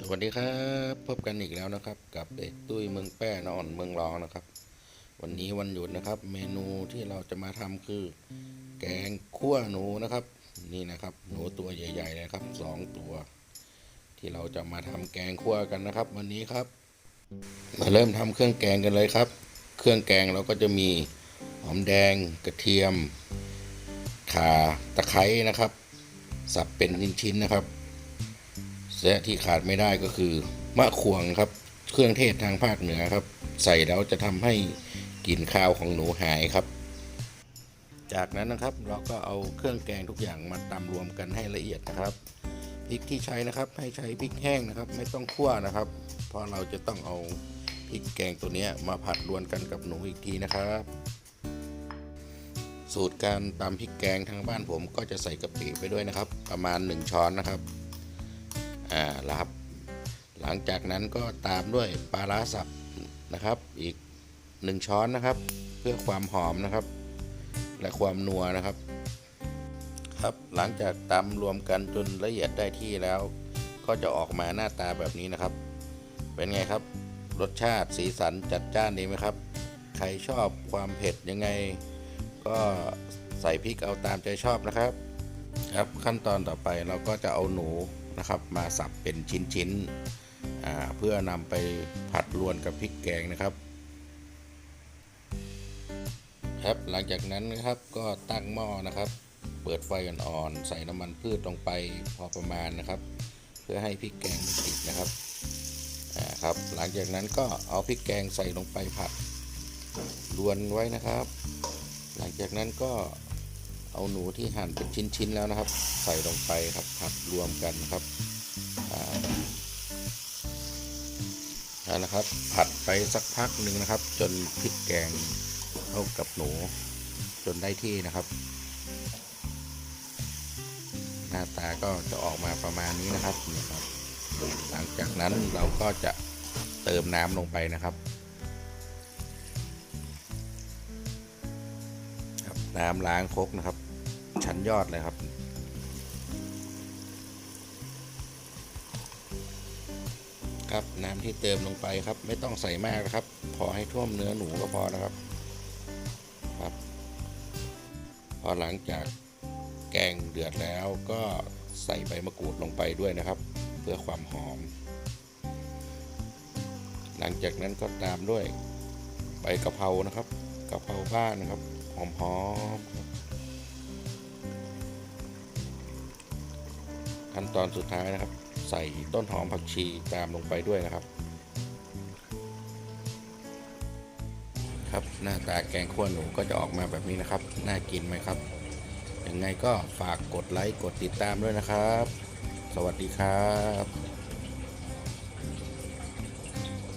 สวัสดีครับ พบกันอีกแล้วนะครับ กับเด็กตุ้ยเมืองแป้นอนเมืองรองนะครับ วันนี้วันหยุดนะครับ เมนูที่เราจะมาทำคือ แกงคั่วหนูนะครับ นี่นะครับ หนูตัวใหญ่ๆเลยครับสองตัว ที่เราจะมาทำแกงคั่วกันนะครับ วันนี้ครับ มาเริ่มทำเครื่องแกงกันเลยครับ เครื่องแกงเราก็จะมีหอมแดงกระเทียมข่าตะไคร้นะครับ สับเป็นชิ้นๆนะครับ และที่ขาดไม่ได้ก็คือมะขวงครับ เครื่องเทศทางภาคเหนือครับ ใส่แล้วจะทำให้กลิ่นคาวของหนูหายครับ จากนั้นนะครับเราก็เอาเครื่องแกงทุกอย่างมาตำรวมกันให้ละเอียดนะครับพริกที่ใช้นะครับให้ใช้พริกแห้งนะครับ ไม่ต้องคั่วนะครับ เพราะเราจะต้องเอาพริกแกงตัวนี้มาผัดรวนกันกับหนูอีกทีนะครับ สูตรการตำพริกแกงทางบ้านผมก็จะใส่กะปิไปด้วยนะครับ ประมาณ 1 ช้อนนะครับ อ่าแล้วครับ หลังจากนั้นก็ตามด้วยปลาร้าสับนะครับ อีก 1 ช้อนนะครับ เพื่อความหอมนะครับ และความนัวนะครับ ครับหลังจากตำรวมกันจนละเอียดได้ที่แล้ว ก็จะออกมาหน้าตาแบบนี้นะครับ เป็นไงครับ รสชาติสีสันจัดจ้านดีไหมครับ ใครชอบความเผ็ดยังไง ก็ใส่พริกเอาตามใจชอบนะครับ ครับขั้นตอนต่อไปเราก็จะเอาหนู นะครับ มาสับเป็นชิ้นๆเพื่อนำไปผัดรวนกับพริกแกงนะครับ ครับหลังจากนั้นนะครับก็ตั้งหม้อนะครับ เปิดไฟอ่อนๆใส่น้ำมันพืชลงไปพอประมาณนะครับ เพื่อให้พริกแกงไม่ติดนะครับอ่าครับหลังจากนั้นก็เอาพริกแกงใส่ลงไปผัดรวนไว้นะครับ หลังจากนั้นก็ เอาหนูที่หั่นเป็นชิ้นๆแล้วนะครับ ใส่ลงไปครับผัดรวมกันนะครับนั่นนะครับ ผัดไปสักพักหนึ่งนะครับ จนพริกแกงเข้ากับหนู จนได้ที่นะครับ หน้าตาก็จะออกมาประมาณนี้นะครับนี่ครับ หลังจากนั้นเราก็จะเติมน้ำลงไปนะครับครับน้ำล้างครกนะครับ ชั้นยอดเลยครับ ครับน้ำที่เติมลงไปครับ ไม่ต้องใส่มากนะครับ พอให้ท่วมเนื้อหนูก็พอนะครับ ครับ พอหลังจากแกงเดือดแล้วก็ใส่ใบมะกรูดลงไปด้วยนะครับ เพื่อความหอม หลังจากนั้นก็ตามด้วยใบกะเพรานะครับกะเพราบ้านนะครับ หอมๆ ขั้นตอนสุดท้ายนะครับ ใส่ต้นหอมผักชีตามลงไปด้วยนะครับ ครับหน้าตาแกงขั้วหนูก็จะออกมาแบบนี้นะครับ น่ากินไหมครับยังไงก็ฝากกดไลค์กดติดตามด้วยนะครับ สวัสดีครับ